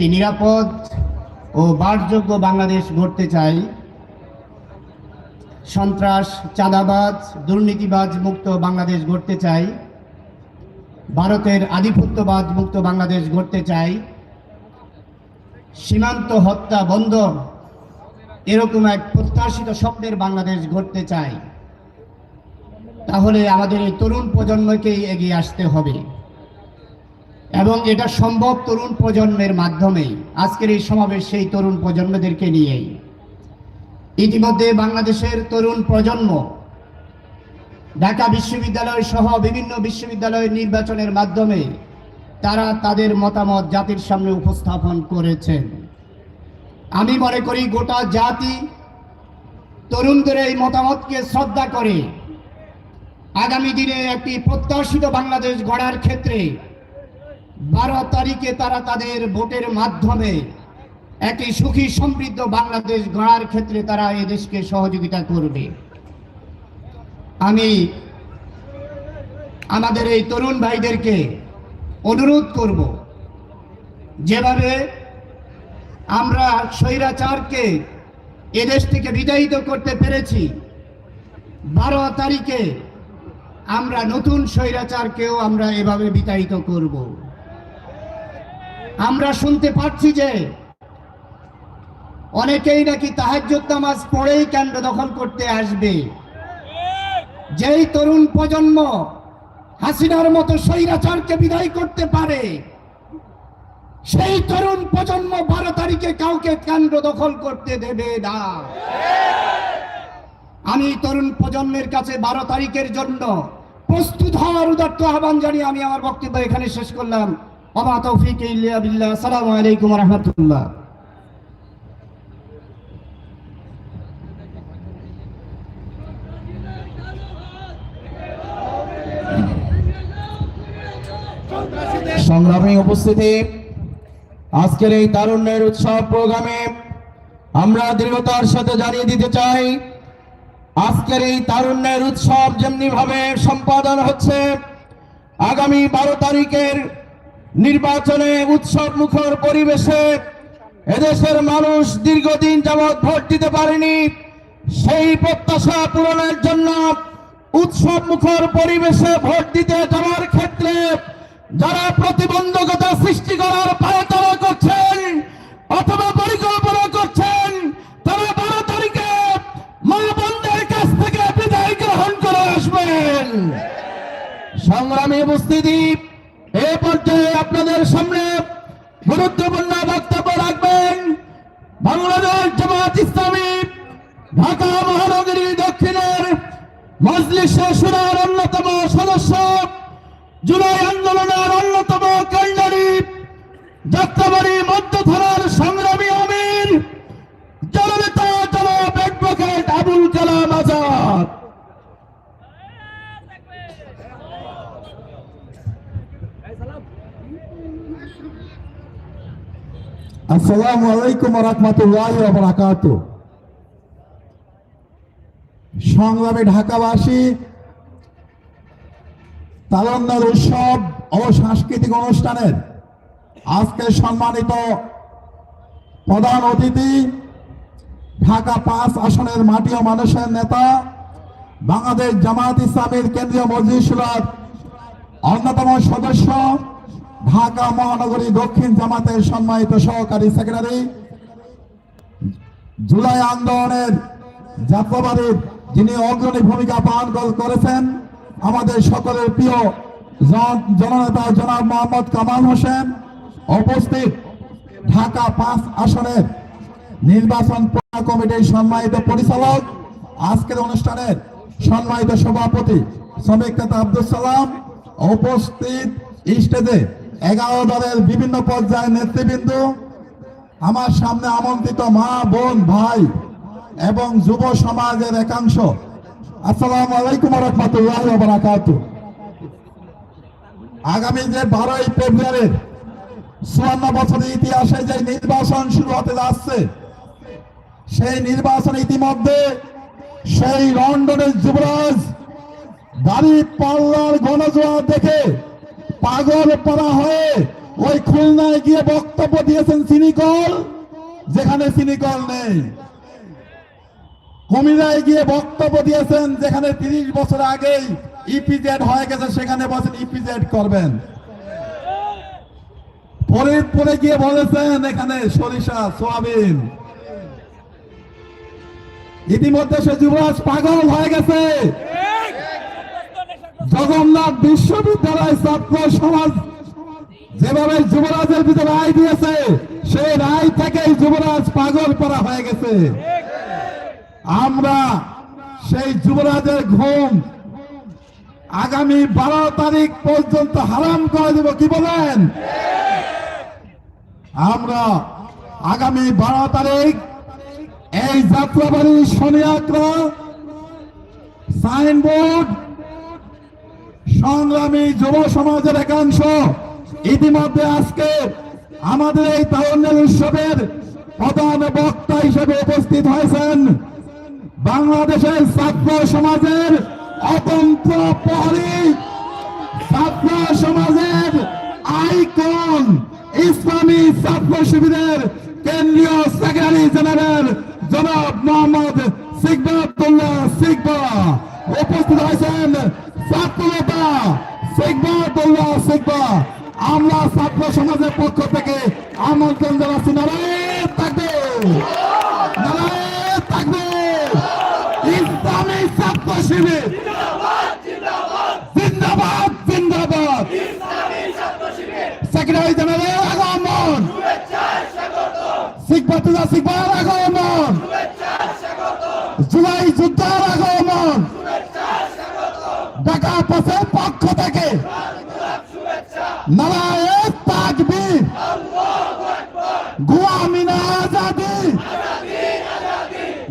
একটি নিরাপদ ও বাসযোগ্য বাংলাদেশ গড়তে চাই। সন্ত্রাস, চাঁদাবাজ, দুর্নীতিবাজ মুক্ত বাংলাদেশ গড়তে চাই। ভারতের আধিপত্যবাদ মুক্ত বাংলাদেশ গড়তে চাই। সীমান্ত হত্যা বন্ধ, এরকম এক প্রত্যাশিত স্বপ্নের বাংলাদেশ গড়তে চাই। তাহলে আমাদের এই তরুণ প্রজন্মকেই এগিয়ে আসতে হবে। এবং এটা সম্ভব তরুণ প্রজন্মের মাধ্যমেই। আজকের এই সমাবেশ সেই তরুণ প্রজন্মদেরকে নিয়েই। ইতিমধ্যে বাংলাদেশের তরুণ প্রজন্ম ঢাকা বিশ্ববিদ্যালয় সহ বিভিন্ন বিশ্ববিদ্যালয়ের নির্বাচনের মাধ্যমে তারা তাদের মতামত জাতির সামনে উপস্থাপন করেছেন। আমি মনে করি গোটা জাতি তরুণদের এই মতামতকে শ্রদ্ধা করে আগামী দিনে একটি প্রত্যাশিত বাংলাদেশ গড়ার ক্ষেত্রে বারো তারিখে তারা তাদের ভোটের মাধ্যমে একটি সুখী সমৃদ্ধ বাংলাদেশ গড়ার ক্ষেত্রে তারা এই দেশকে সহযোগিতা করবে। আমি আমাদের এই তরুণ ভাইদেরকে অনুরোধ করব, যেভাবে আমরা স্বৈরাচারকে এদেশ থেকে বিদায়িত করতে পেরেছি, বারো তারিখে আমরা নতুন স্বৈরাচারকেও আমরা এভাবে বিতাড়িত করব। আমরা শুনতে পাচ্ছি যে অনেকেই নাকি তাহাজ্জুদ নামাজ পড়েই কেন্দ্র দখল করতে আসবে। যেই তরুণ প্রজন্ম হাসিনার মতো স্বৈরাচারকে বিদায় করতে পারে, সেই তরুণ প্রজন্ম বারো তারিখে কাউকে কেন্দ্র দখল করতে দেবে না। আমি তরুণ প্রজন্মের কাছে বারো তারিখের জন্য প্রস্তুত হওয়ার উদাত্ত আহ্বান জানিয়ে আমি আমার বক্তব্য এখানে শেষ করলাম। অমা তৌফিক ইল্লা আলাইকুম রহমতুল্লাহ। সংগ্রামী উপস্থিতি, আজকের এই তারুণ্যের উৎসব প্রোগ্রামে আমরা দৃঢ়তার সাথে জানিয়ে দিতে চাই, আজকের এই তারুণ্যের উৎসব যেমনি ভাবে সম্পাদন হচ্ছে, আগামী বারো তারিখের নির্বাচনে উৎসব মুখর পরিবেশে এদেশের মানুষ দীর্ঘদিন যাবৎ ভোট দিতে পারেনি। সেই প্রত্যাশা পূরণের জন্য উৎসব মুখর পরিবেশে ভোট দিতে যাওয়ার ক্ষেত্রে যারা প্রতিবন্ধকতা সৃষ্টি করার পায়তারা করছেন, অথবা পরিকল্পনা করছেন, তারা বারো তারিখে মা বোনদের কাছ থেকে বিদায় গ্রহণ করে আসবেন। সংগ্রামী উপস্থিতি এ পর্যায়ে আপনাদের সামনে গুরুত্বপূর্ণ বক্তব্য রাখবেন বাংলাদেশ জামাত ইসলামী, ঢাকা মহানগরী দক্ষিণের মজলিসে সুরার অন্যতম সদস্য, জুলাই আন্দোলনের অন্যতম কেন্দ্রী যাত্রাবাড়ি মধ্য থানার সংগ্রামী আমির জননেতা জনাব অ্যাডভোকেট আবুল কালাম আজাদ আসসালামু আলাইকুম রহমতুল্লাহ বারাকাত সংগ্রামে ঢাকাবাসী, তালন্দার উৎসব ও সাংস্কৃতিক অনুষ্ঠানের আজকে সম্মানিত প্রধান অতিথি, ঢাকা পাঁচ আসনের মাটি ও মানুষের নেতা, বাংলাদেশ জামায়াত ইসলামের কেন্দ্রীয় মজলিসুলার অন্যতম সদস্য ঢাকা মহানগরী দক্ষিণ জামাতের সম্মানিত সহকারী সেক্রেটারি, জুলাই আন্দোলনের যাত্রাবাড়ির যিনি অগ্রণী ভূমিকা পালন করেছেন, আমাদের সকলের প্রিয় জন- জননেতা জনাব মোহাম্মদ কামাল হোসেন উপস্থিত ঢাকা পাঁচ আসনের নির্বাচন কমিটির সম্মানিত পরিচালক, আজকের অনুষ্ঠানের সম্মানিত সভাপতি শ্রমিক নেতা আব্দুল সালাম উপস্থিত স্টেজে এগারো দলের বিভিন্ন পর্যায়ের নেতৃবৃন্দ, আমার সামনে আমন্ত্রিত মা, বোন, ভাই এবং যুব সমাজের একাংশ। আসসালাম আলাইকুম রহমতুল্লাহ আগামী যে বারোই ফেব্রুয়ারির চুয়ান্ন বছরের ইতিহাসে যে নির্বাচন শুরু হতে যাচ্ছে, সেই নির্বাচন ইতিমধ্যে সেই লন্ডনের যুবরাজ দাড়ি পাল্লার গণজোয়ার দেখে পাগল পড়া হয়ে ওই খুলনায় গিয়ে বক্তব্য দিয়েছেন সিনিকল, যেখানে সিনিকল নেই। কুমিরায় গিয়ে বক্তব্য দিয়েছেন, যেখানে তিরিশ বছর আগেই ইপিজেড হয়ে গেছে, সেখানে বলছেন ইপিজেড করবেন। ফরিদপুরে গিয়ে বলেছেন, এখানে সরিষা, সোয়াবিন। ইতিমধ্যে সে যুবরাজ পাগল হয়ে গেছে। জগন্নাথ বিশ্ববিদ্যালয় ছাত্র সমাজ যেভাবে যুবরাজের ভিতরে রায় দিয়েছে, সেই রায় থেকেই যুবরাজ পাগল করা হয়ে গেছে। আমরা সেই যুবরাজের ঘুম আগামী বারো তারিখ পর্যন্ত হারাম করে দেব, কি বলেন? আমরা আগামী বারো তারিখ এই যাত্রাবাড়ি শনিয়াগ্রা সাইনবোর্ড সংগ্রামী যুব সমাজের একাংশ। ইতিমধ্যে আজকে আমাদের এই তারুণ্যের উৎসবের প্রধান বক্তা হিসেবে উপস্থিত হয়েছেন বাংলাদেশের ছাত্র সমাজের অতন্ত্র প্রহরী, ছাত্র সমাজের আইকন, ইসলামী ছাত্র শিবিরের কেন্দ্রীয় সেক্রেটারি জেনারেল জনাব মোহাম্মদ সিকবাতুল্লাহ সিকবা উপস্থিত হয়েছেন ছাত্রনেতা সিকবাতুল্লাহ সিকবা আমরা ছাত্র সমাজের পক্ষ থেকে আমন্ত্রণ জানাচ্ছি নারায়ণ থাকবে। নারায়ণ থাকবে। ইসলামী ছাত্র ঢাকা পাশের পক্ষ থেকে। নারায়ণ তাকবীর গুয়ামিনা আজাদি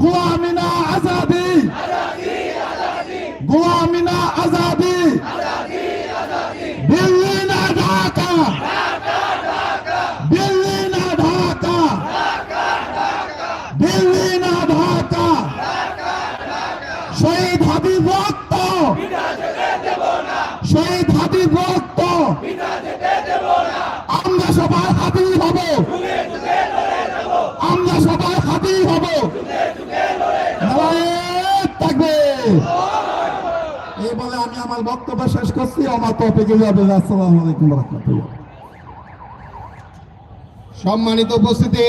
গুয়ামিনা আজাদি গুয়ামিনা আজাদি দিল্লি না ঢাকা দিল্লি না ঢাকা দিল্লি না ঢাকা শহীদ হাবিব রক্ত শহীদ হাবিব রক্ত আমরা সবাই হাবিব হব। আমরা সবাই হাবিব হব। থাকবে। এই বলে আমি আমার বক্তব্য শেষ করছি। আমার টপিক যাবে আলাইকুম রহমতুল্লাহ। সম্মানিত উপস্থিতি,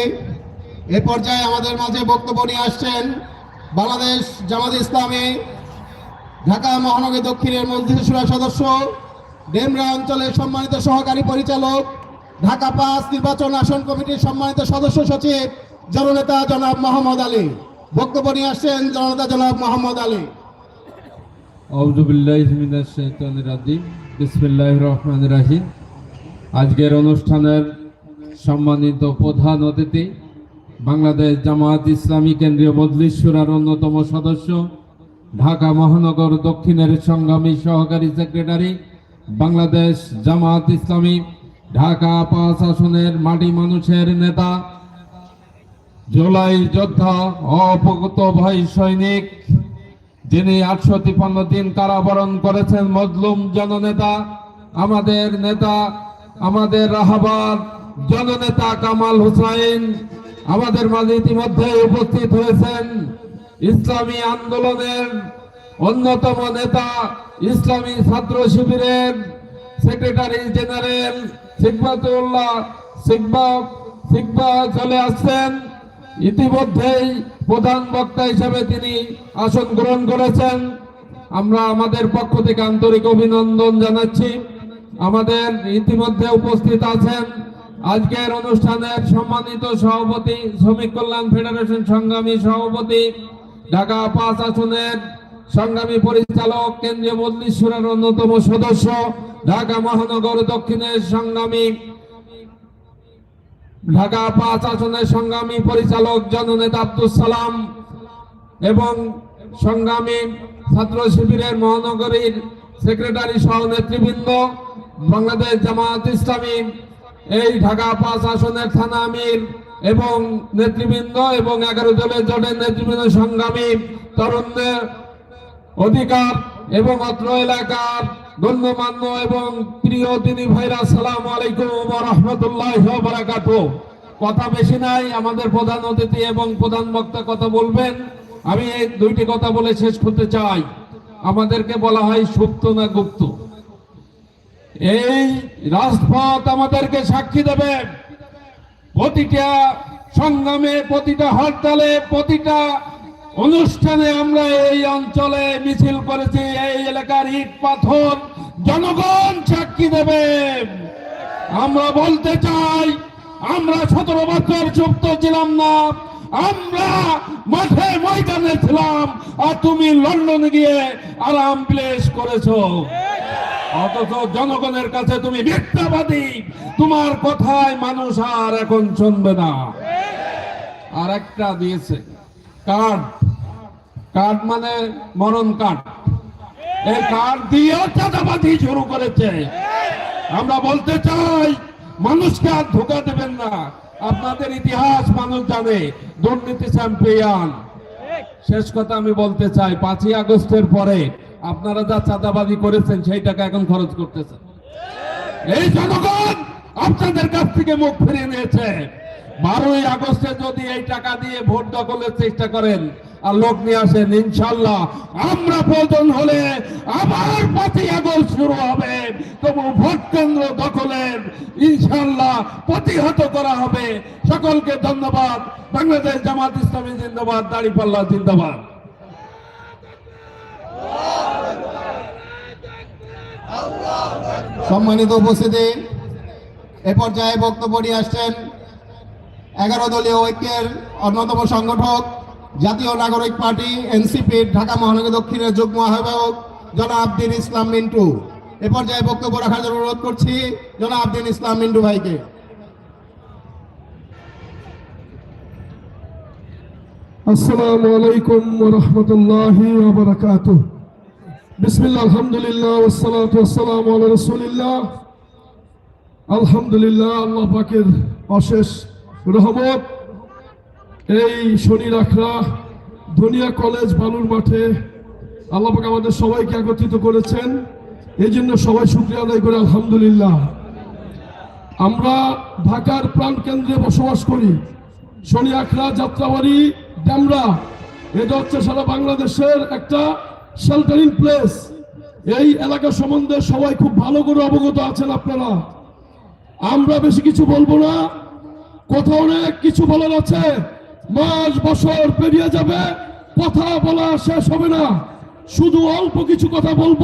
এ পর্যায়ে আমাদের মাঝে বক্তব্য নিয়ে আসছেন বাংলাদেশ জামাত ইসলামী ঢাকা মহানগরী দক্ষিণের মন্ত্রিসভার সদস্য, ডেমরা অঞ্চলের সম্মানিত সহকারী পরিচালক, ঢাকা পাঁচ নির্বাচন আসন কমিটির সম্মানিত সদস্য সচিব, জননেতা জনাব মোহাম্মদ আলী। বক্তব্য নিয়ে আসছেন জননেতা জনাব মোহাম্মদ আলী। আজকের অনুষ্ঠানের সম্মানিত প্রধান অতিথি বাংলাদেশ জামায়াত ইসলামী কেন্দ্রীয় শুরার অন্যতম সদস্য ঢাকা মহানগর দক্ষিণের সংগ্রামী সহকারী সেক্রেটারি, বাংলাদেশ জামায়াত ইসলামী, ঢাকা পাঁচ আসনের মাটি মানুষের নেতা, জুলাই যোদ্ধা, অপগত ভাই সৈনিক, যিনি আটশো তিপ্পান্ন দিন কারাবরণ করেছেন মজলুম জননেতা, আমাদের নেতা, আমাদের রাহাবার জননেতা কামাল হুসাইন, আমাদের মাঝে ইতিমধ্যে উপস্থিত হয়েছেন ইসলামী আন্দোলনের অন্যতম নেতা ইসলামী ছাত্র শিবিরের সেক্রেটারি জেনারেল সিকবাতুল্লাহ সিকবা সিকবা চলে আসছেন। ইতিমধ্যেই প্রধান বক্তা হিসেবে তিনি আসন গ্রহণ করেছেন। আমরা আমাদের পক্ষ থেকে আন্তরিক অভিনন্দন জানাচ্ছি। আমাদের ইতিমধ্যে উপস্থিত আছেন আজকের অনুষ্ঠানের সম্মানিত সভাপতি, শ্রমিক কল্যাণ ফেডারেশন সংগ্রামী সভাপতি ঢাকা পাঁচ আসনের সংগ্রামী পরিচালক কেন্দ্রীয় মজলিসুরের অন্যতম সদস্য ঢাকা মহানগর দক্ষিণের সংগ্রামী ঢাকা পাঁচ আসনের সংগ্রামী পরিচালক জননেতা আব্দুল সালাম এবং সংগ্রামী ছাত্র শিবিরের মহানগরীর সেক্রেটারি সহ নেতৃবৃন্দ বাংলাদেশ জামায়াত ইসলামী, এই ঢাকা পাঁচ আসনের থানা আমির এবং নেতৃবৃন্দ এবং এগারো দলের জোটের নেতৃবৃন্দ সংগ্রামী তরুণদের অধিকার এবং অত্র এলাকার গণ্যমান্য এবং প্রিয় তিনি ভাইরা সালাম আলাইকুম রহমতুল্লাহ বারাকাত। কথা বেশি নাই, আমাদের প্রধান অতিথি এবং প্রধান বক্তা কথা বলবেন। আমি এই দুইটি কথা বলে শেষ করতে চাই। আমাদেরকে বলা হয় সুপ্ত না গুপ্ত। এই রাজপথ আমাদেরকে সাক্ষী দেবে। প্রতিটা সংগ্রামে, প্রতিটা হরতালে, প্রতিটা অনুষ্ঠানে আমরা এই অঞ্চলে মিছিল করেছি। এই এলাকার ইট পাথর জনগণ সাক্ষী দেবে। আমরা বলতে চাই, আমরা সতেরো বছর যুক্ত ছিলাম না, আমরা মাঠে ময়দানে ছিলাম, আর তুমি লন্ডনে গিয়ে আরাম প্লেস করেছ। অথচ জনগণের কাছে তুমি মিথ্যাবাদী। তোমার কথায় মানুষ আর এখন শুনবে না। আর একটা দিয়েছে, কার্ড। কার্ড মানে মরণ কার্ড। এই কার্ড দিয়েও চাঁদাবাদি শুরু করেছে। আমরা বলতে চাই, মানুষকে আর ধোকা দেবেন না। আপনাদের ইতিহাস মানুষ জানে, দুর্নীতি চ্যাম্পিয়ন শেষ কথা আমি বলতে চাই, পাঁচই আগস্টের পরে আপনারা যা চাঁদাবাজি করেছেন, সেই টাকা এখন খরচ করতেছেন। এই জনগণ আপনাদের কাছ থেকে মুখ ফিরিয়ে নিয়েছে। বারোই আগস্টে যদি এই টাকা দিয়ে ভোট দখলের চেষ্টা করেন আর লোক নিয়ে আসেন, ইনশাল্লাহ আমরা প্রয়োজন হলে আবার পাঁচই আগস্ট শুরু হবে। তবু ভোট কেন্দ্র দখলের ইনশাল্লাহ প্রতিহত করা হবে। সকলকে ধন্যবাদ। বাংলাদেশ জামাত ইসলামী জিন্দাবাদ, দাড়িপাল্লা জিন্দাবাদ। সম্মানিত উপস্থিতি, এ পর্যায়ে বক্তব্য নিয়ে আসছেন এগারো দলীয় ঐক্যের অন্যতম সংগঠক, জাতীয় নাগরিক পার্টি এনসিপির ঢাকা মহানগর দক্ষিণের যুগ্ম আহ্বায়ক জনা আব্দিন ইসলাম মিন্টু। এ পর্যায়ে বক্তব্য রাখার জন্য অনুরোধ করছি জনা আব্দিন ইসলাম মিন্টু ভাইকে। আসসালামু আলাইকুম ওয়া বিসমিল্লাহ, আলহামদুলিল্লাহ ওসালাত ওসালাম আল রসুলিল্লাহ। আলহামদুলিল্লাহ, আল্লাহ পাকের অশেষ রহমত। এই শনি রাখরা ধনিয়া কলেজ বালুর মাঠে আল্লাহ পাক আমাদের সবাইকে একত্রিত করেছেন। এই জন্য সবাই শুক্রিয়া আদায় করে, আলহামদুলিল্লাহ। আমরা ঢাকার প্রাণ কেন্দ্রে বসবাস করি। শনি আখড়া, যাত্রাবাড়ি, ড্যামরা। এটা হচ্ছে সারা বাংলাদেশের একটা শেল্টারিং প্লেস এই এলাকা সম্বন্ধে সবাই খুব ভালো করে অবগত আছেন আপনারা। আমরা বেশি কিছু বলব না। কথা অনেক কিছু বলার আছে। মাস, বছর পেরিয়ে যাবে, কথা বলা শেষ হবে না। শুধু অল্প কিছু কথা বলব।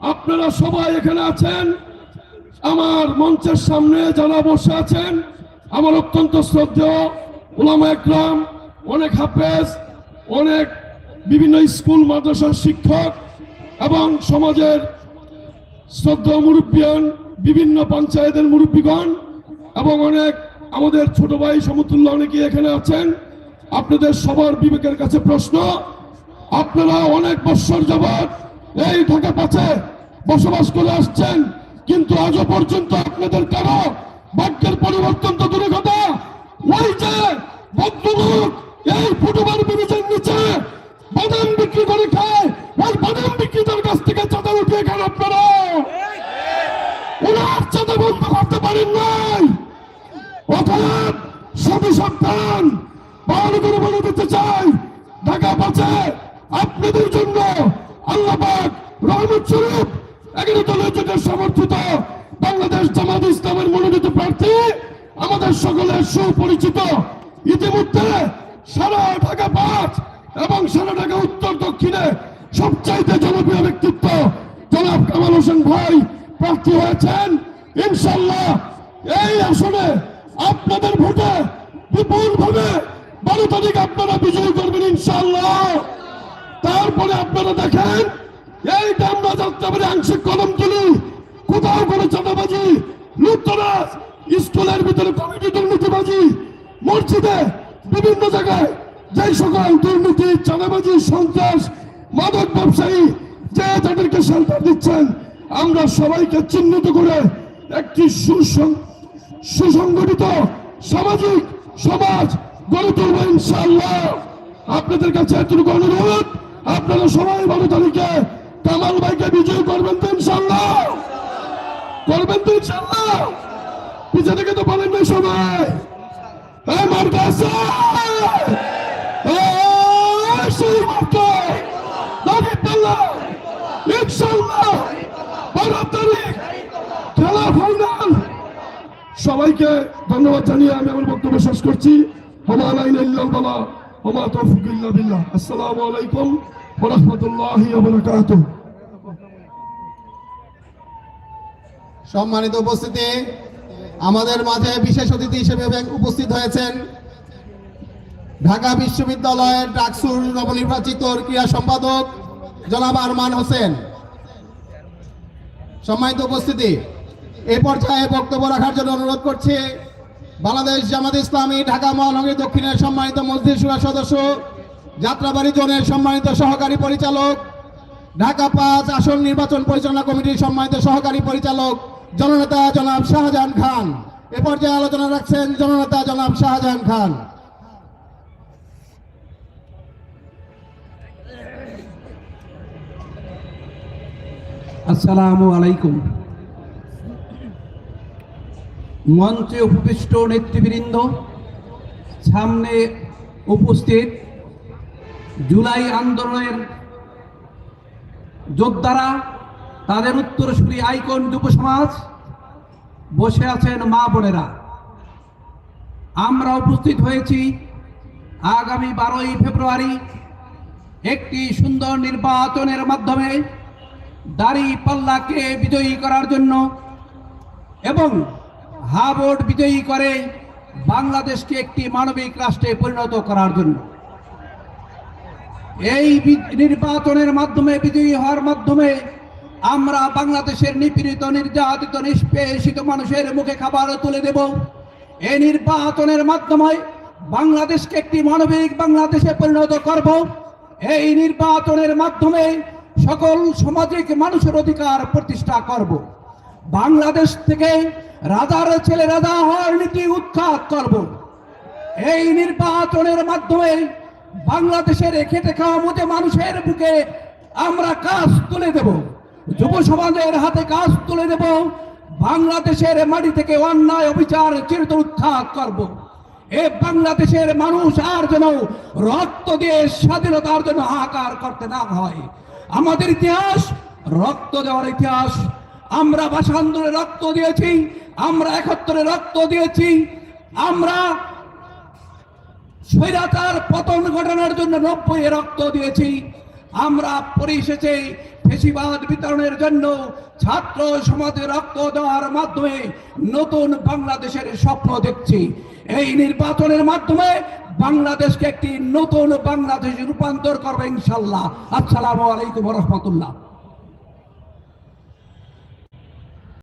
আপনারা সবাই এখানে আছেন। আমার মঞ্চের সামনে যারা বসে আছেন, আমার অত্যন্ত শ্রদ্ধেয় ওলামা একরাম, অনেক হাফেজ, অনেক বিভিন্ন স্কুল, মাদ্রাসার শিক্ষক এবং সমাজের শ্রদ্ধা মুরব্বিয়ান, বিভিন্ন পঞ্চায়েতের মুরব্বীগণ এবং অনেক আমাদের ছোট ভাই সমতুল্য অনেকে এখানে আছেন। আপনাদের সবার বিবেকের কাছে প্রশ্ন, আপনারা অনেক বৎসর যাবৎ এই ঢাকা পাচ্ছে বসবাস করে আসছেন, কিন্তু আজও পর্যন্ত আপনাদের কারও ভাগ্যের পরিবর্তন তো দূরে কথা। ওই যে ভদ্রলোক এই ফুটবল ব্রিজের নিচে বাদাম বিক্রি করে খায়। ওই বাদাম বিক্রেতার কাছ থেকে চাঁদা উঠিয়ে খান আপনারা। চাঁদা বন্ধ করতে পারেন নাই। অতএব সবই সাবধান ভালো করে বলে দিতে চাই, ঢাকা আপনাদের জন্য আল্লাহ পাক রহমত স্বরূপ এগারো দলীয় জোটের সমর্থিত বাংলাদেশ জামাত ইসলামের মনোনীত প্রার্থী, আমাদের সকলের সুপরিচিত। ইতিমধ্যে সারা ঢাকা পাঁচ এবং সারা ঢাকা উত্তর দক্ষিণে সবচাইতে জনপ্রিয় ব্যক্তিত্ব জনাব কামাল হোসেন ভাই প্রার্থী হয়েছেন। ইনশাল্লাহ এই আসনে আপনাদের ভোটে বিপুল ভাবে বারো তারিখ আপনারা বিজয়ী করবেন ইনশাল্লাহ তারপরে আপনারা দেখেন এই ডামরা যাত্রাবাড়ি আংশিক কলম তুলি। কোথাও করে চাঁদাবাজি, লুটতরাজ, স্কুলের ভিতরে কমিটি দুর্নীতিবাজি, মসজিদে বিভিন্ন জায়গায় যেই সকল দুর্নীতি, চাঁদাবাজি, সন্ত্রাস, মাদক ব্যবসায়ী যে তাদেরকে শেল্টার দিচ্ছেন, আমরা সবাইকে চিহ্নিত করে একটি সুসং- সুসংগঠিত সামাজিক সমাজ গড়ে তুলব ইনশাল্লাহ আপনাদের কাছে এতটুকু অনুরোধ, আপনারা সবাই বারো তারিখে কামাল ভাইকে বিজয় করবেন তো ইনশাল্লাহ করবেন তো ইনশাল্লাহ পিছনে থেকে তো বলেন না সবাই। এই মার্কা সবাইকে ধন্যবাদ জানিয়ে আমি আমার বক্তব্য শেষ করছি। বারাকাতুহু। সম্মানিত উপস্থিতি, আমাদের মাঝে বিশেষ অতিথি হিসেবে উপস্থিত হয়েছেন ঢাকা বিশ্ববিদ্যালয়ের ডাকসুর নবনির্বাচিত ক্রীড়া সম্পাদক জনাব আরমান হোসেন। সম্মানিত উপস্থিতি এই পর্যায়ে বক্তব্য রাখার জন্য অনুরোধ করছি, বাংলাদেশ জামাত ইসলামী ঢাকা মহানগরী দক্ষিণের সম্মানিত মসজিদ সুরা সদস্য যাত্রাবাড়ি জোনের সম্মানিত সহকারী পরিচালক, ঢাকা পাঁচ আসন নির্বাচন পরিচালনা কমিটির সম্মানিত সহকারী পরিচালক জননেতা জনাব শাহজাহান খান। এ পর্যায়ে আলোচনা রাখছেন জননেতা জনাব শাহজাহান খান। আসসালামু আলাইকুম। মঞ্চে উপবিষ্ট নেতৃবৃন্দ, সামনে উপস্থিত জুলাই আন্দোলনের যোদ্ধারা, তাদের উত্তরসূরি আইকন যুব সমাজ, বসে আছেন মা বোনেরা। আমরা উপস্থিত হয়েছি আগামী বারোই ফেব্রুয়ারি একটি সুন্দর নির্বাচনের মাধ্যমে। দাড়ি পাল্লাকে বিজয়ী করার জন্য এবং হাবোর্ড বিজয়ী করে বাংলাদেশকে একটি মানবিক রাষ্ট্রে পরিণত করার জন্য। এই নির্বাচনের মাধ্যমে, বিজয়ী হওয়ার মাধ্যমে আমরা বাংলাদেশের নিপীড়িত, নির্যাতিত, নিষ্পেষিত মানুষের মুখে খাবার তুলে দেব। এই নির্বাচনের মাধ্যমে বাংলাদেশকে একটি মানবিক বাংলাদেশে পরিণত করব। এই নির্বাচনের মাধ্যমে সকল সামাজিক মানুষের অধিকার প্রতিষ্ঠা করব। বাংলাদেশ থেকে রাজার ছেলে রাজা হওয়ার নীতি উৎখাত করব। এই নির্বাচনের মাধ্যমে বাংলাদেশের খেটে খাওয়া মধ্যে মানুষের বুকে আমরা কাজ তুলে দেব। যুব সমাজের হাতে কাজ তুলে দেব। বাংলাদেশের মাটি থেকে অন্যায় অবিচার চিরত উৎখাত করব। এ বাংলাদেশের মানুষ আর যেন রক্ত দিয়ে স্বাধীনতার জন্য হাহাকার করতে না হয়। আমাদের ইতিহাস, রক্ত দেওয়ার ইতিহাস। আমরা ভাষা আন্দোলনে রক্ত দিয়েছি, আমরা একাত্তরে রক্ত দিয়েছি। আমরা স্বৈরাচার পতন ঘটানোর জন্য নব্বই রক্ত দিয়েছি। আমরা পরিশেষে ফেসিবাদ বিতরণের জন্য ছাত্র সমাজে রক্ত দেওয়ার মাধ্যমে নতুন বাংলাদেশের স্বপ্ন দেখছি। এই নির্বাচনের মাধ্যমে বাংলাদেশকে একটি নতুন বাংলাদেশ রূপান্তর করবে ইনশাল্লাহ। আসসালামু আলাইকুম রহমতুল্লাহ।